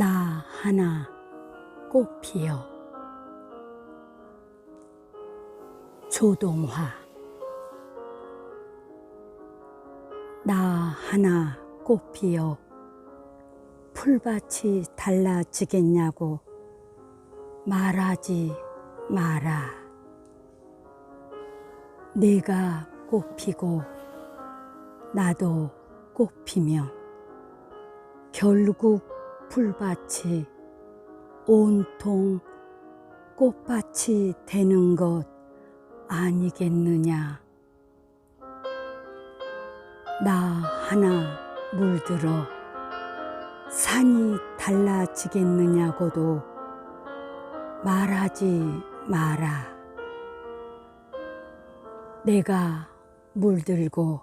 나 하나 꽃피어. 조동화. 나 하나 꽃피어. 풀밭이 달라지겠냐고 말하지 마라. 내가 꽃피고 나도 꽃피면 결국 풀밭이 온통 꽃밭이 되는 것 아니겠느냐. 나 하나 물들어 산이 달라지겠느냐고도 말하지 마라. 내가 물들고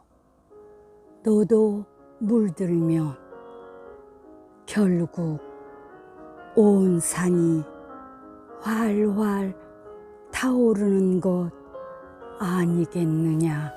너도 물들면 결국 온 산이 활활 타오르는 것 아니겠느냐.